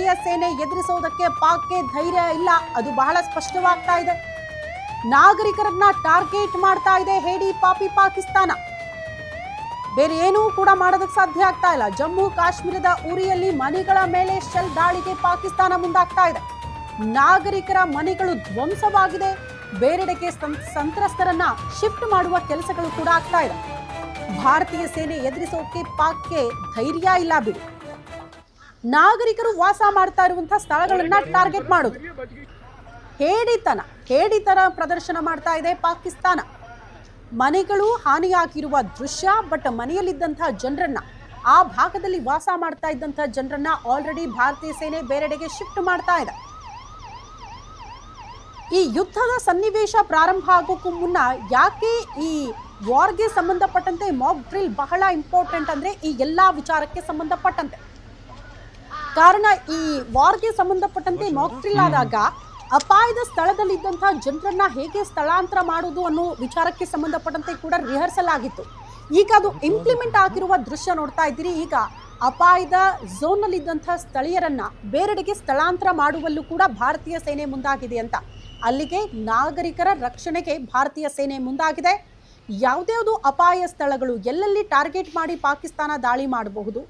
ಭಾರತೀಯ ಸೇನೆ ಎದುರಿಸೋದಕ್ಕೆ ಪಾಕ್ಗೆ ಧೈರ್ಯ ಇಲ್ಲ. ಅದು ಬಹಳ ಸ್ಪಷ್ಟವಾಗ್ತಾ ಇದೆ. ನಾಗರಿಕರನ್ನ ಟಾರ್ಗೆಟ್ ಮಾಡ್ತಾ ಇದೆ ಹೇಡಿ ಪಾಪಿ ಪಾಕಿಸ್ತಾನ. ಬೇರೆ ಏನೂ ಕೂಡ ಮಾಡೋದಕ್ಕೆ ಸಾಧ್ಯ ಆಗ್ತಾ ಇಲ್ಲ. ಜಮ್ಮು ಕಾಶ್ಮೀರದ ಉರಿಯಲ್ಲಿ ಮನೆಗಳ ಮೇಲೆ ಶೆಲ್ ದಾಳಿಗೆ ಪಾಕಿಸ್ತಾನ ಮುಂದಾಗ್ತಾ ಇದೆ. ನಾಗರಿಕರ ಮನೆಗಳು ಧ್ವಂಸವಾಗಿದೆ. ಬೇರೆಡೆಗೆ ಸಂತ್ರಸ್ತರನ್ನ ಶಿಫ್ಟ್ ಮಾಡುವ ಕೆಲಸಗಳು ಕೂಡ ಆಗ್ತಾ ಇದೆ. ಭಾರತೀಯ ಸೇನೆ ಎದುರಿಸೋಕೆ ಪಾಕ್ಗೆ ಧೈರ್ಯ ಇಲ್ಲ ಬಿಡಿ. ನಾಗರಿಕರು ವಾಸ ಮಾಡ್ತಾ ಇರುವಂತಹ ಸ್ಥಳಗಳನ್ನ ಟಾರ್ಗೆಟ್ ಮಾಡೋದು ಹೇಡಿತನ ಹೇಡಿತನ ಪ್ರದರ್ಶನ ಮಾಡ್ತಾ ಇದೆ ಪಾಕಿಸ್ತಾನ. ಮನೆಗಳು ಹಾನಿಯಾಗಿರುವ ದೃಶ್ಯ ಬಟ್ ಮನೆಯಲ್ಲಿದ್ದಂತಹ ಜನರನ್ನ, ಆ ಭಾಗದಲ್ಲಿ ವಾಸ ಮಾಡ್ತಾ ಇದ್ದಂತಹ ಜನರನ್ನ ಆಲ್ರೆಡಿ ಭಾರತೀಯ ಸೇನೆ ಬೇರೆಡೆಗೆ ಶಿಫ್ಟ್ ಮಾಡ್ತಾ ಇದೆ. ಈ ಯುದ್ಧದ ಸನ್ನಿವೇಶ ಪ್ರಾರಂಭ ಆಗೋಕ್ಕೂ ಮುನ್ನ ಯಾಕೆ ಈ ವಾರ್ಗೆ ಸಂಬಂಧಪಟ್ಟಂತೆ ಮಾಕ್ ಡ್ರಿಲ್ ಬಹಳ ಇಂಪಾರ್ಟೆಂಟ್ ಅಂದ್ರೆ ಈ ಎಲ್ಲಾ ವಿಚಾರಕ್ಕೆ ಸಂಬಂಧಪಟ್ಟಂತೆ. ಕಾರಣ ಈ ವಾರ್ಗೆ ಸಂಬಂಧಪಟ್ಟಂತೆ ಮಾಕ್ ಡ್ರಿಲ್ ಆದಾಗ ಅಪಾಯದ ಸ್ಥಳದಲ್ಲಿದ್ದಂತಹ ಜನರನ್ನ ಹೇಗೆ ಸ್ಥಳಾಂತರ ಮಾಡುವುದು ಅನ್ನೋ ವಿಚಾರಕ್ಕೆ ಸಂಬಂಧಪಟ್ಟಂತೆ ಕೂಡ ರಿಹರ್ಸಲ್ ಆಗಿತ್ತು. ಈಗ ಅದು ಇಂಪ್ಲಿಮೆಂಟ್ ಆಗಿರುವ ದೃಶ್ಯ ನೋಡ್ತಾ ಇದ್ದೀರಿ. ಈಗ ಅಪಾಯದ ಝೋನ್ನಲ್ಲಿದ್ದಂತಹ ಸ್ಥಳೀಯರನ್ನ ಬೇರೆಡೆಗೆ ಸ್ಥಳಾಂತರ ಮಾಡುವಲ್ಲೂ ಕೂಡ ಭಾರತೀಯ ಸೇನೆ ಮುಂದಾಗಿದೆ ಅಂತ. ಅಲ್ಲಿಗೆ ನಾಗರಿಕರ ರಕ್ಷಣೆಗೆ ಭಾರತೀಯ ಸೇನೆ ಮುಂದಾಗಿದೆ. ಯಾವುದ್ಯಾವುದು ಅಪಾಯ ಸ್ಥಳಗಳು ಎಲ್ಲೆಲ್ಲಿ ಟಾರ್ಗೆಟ್ ಮಾಡಿ ಪಾಕಿಸ್ತಾನ ದಾಳಿ ಮಾಡಬಹುದು?